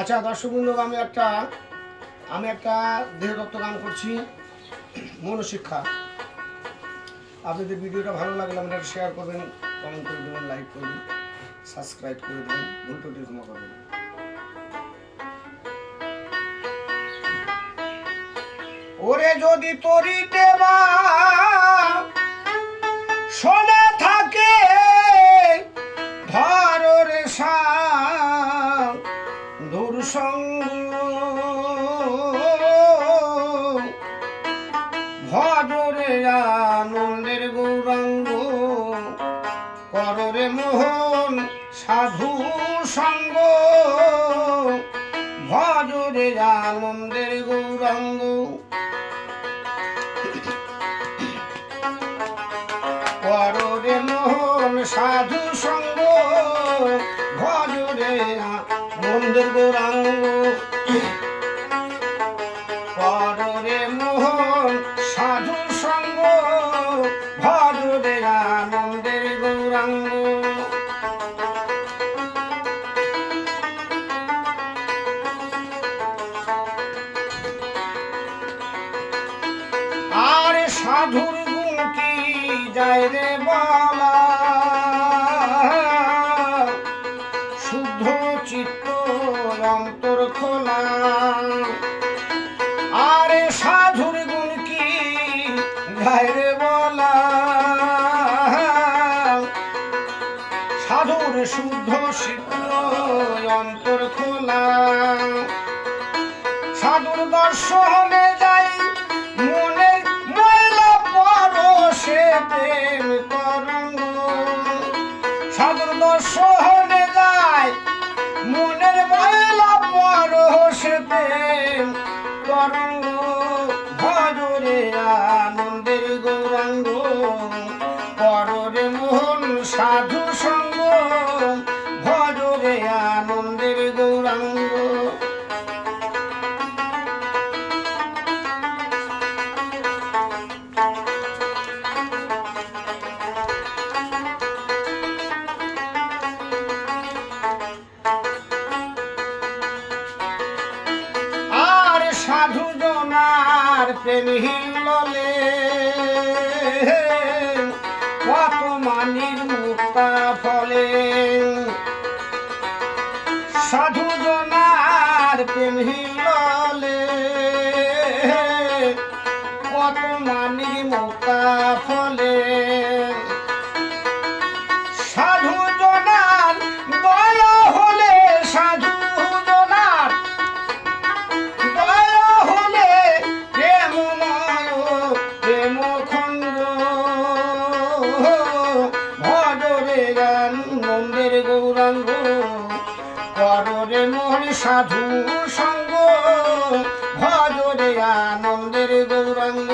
আচ্ছা দর্শক বন্ধু আমি একটা আমি একটা দেহদত্ত গান করছি, মনশিক্ষা। আপনাদের ভিডিওটা ভালো লাগলে আপনারা শেয়ার করবেন কমেন্ট করে দেবেন লাইক করবেন সাবস্ক্রাইব করে দেবেন, ভুল টুটি ক্ষমা করবেন ওরে যদি তরিতে বা ভজরে আনন্দের গৌরাঙ্গ কররে মোহন সাধু সঙ্গ। ভজরে আনন্দের গৌরাঙ্গ। কররে মোহন সাধু কররে মোহন সাধু সঙ্গ ভজরে আনন্দের গৌরাঙ্গ। আর সাধুর গুণ কি? যায় রে বলা যায় রে বলা। সাধুর শুদ্ধ চিত্ত অন্তর খোলা। সাধুর দর্শনে যাই, মনে ময়লা পরশে প্রেম তরঙ্গ। সাধুর দর্শনে যাই, মনের ময়লা পরশে প্রেম তরঙ্গ। ভজরে আনন্দের জনার প্রেমহীন ললে। কত মানির মুক্তা ফলে। সাধু জনার প্রেমহীন ললে। কত মানির মুক্তা ফলে। গৌরাঙ্গ, কররে মোহন সাধু সঙ্গ, ভজরে আনন্দের গৌরাঙ্গ।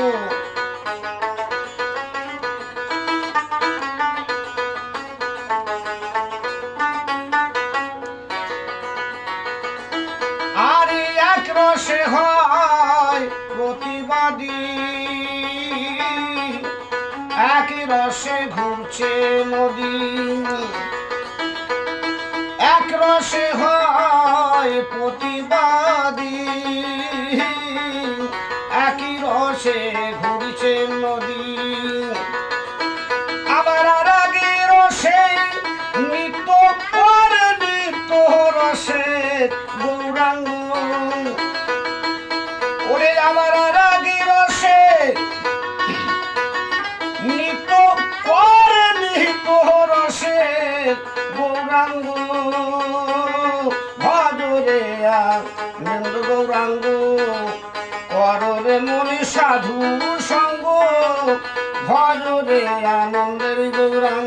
আর হয় প্রতিবাদী, এক রসে ঘুরছে নদী। রসে হয় প্রতিবাদী। একই রসে ঘুরছে নদী। আবার আর আগে রসে নিত্য পর নিত্য রসে গৌরাঙ্গ। ওরে আমার আর আগে রসে নিত্য পর নিত্য রসে গৌরাঙ্গ। সাধু সঙ্গ ভজরে আনন্দের গৌরাঙ্গ।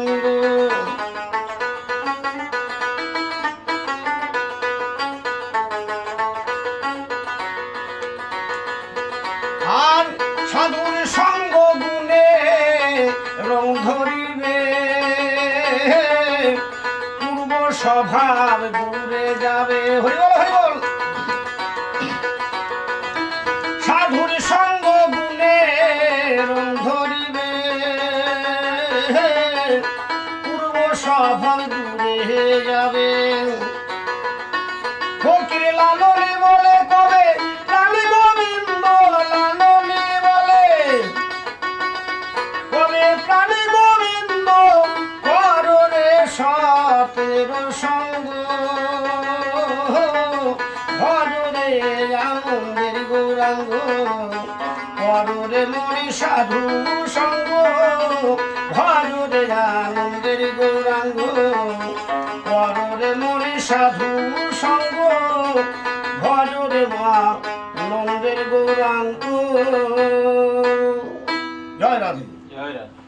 স্বভাব দূরে যাবে। ফকির লালনি বলে, কবে? প্রাণী গোবিন্দ লালনি বলে। কবে প্রাণী গোবিন্দ কররে সতের সঙ্গ? সাধু সঙ্গ। গৌরাঙ্গ পরে মনে সাধু সঙ্গ ভজরে মা নন্দের গৌরাঙ্গ। জয় রাধে। জয় রাধে।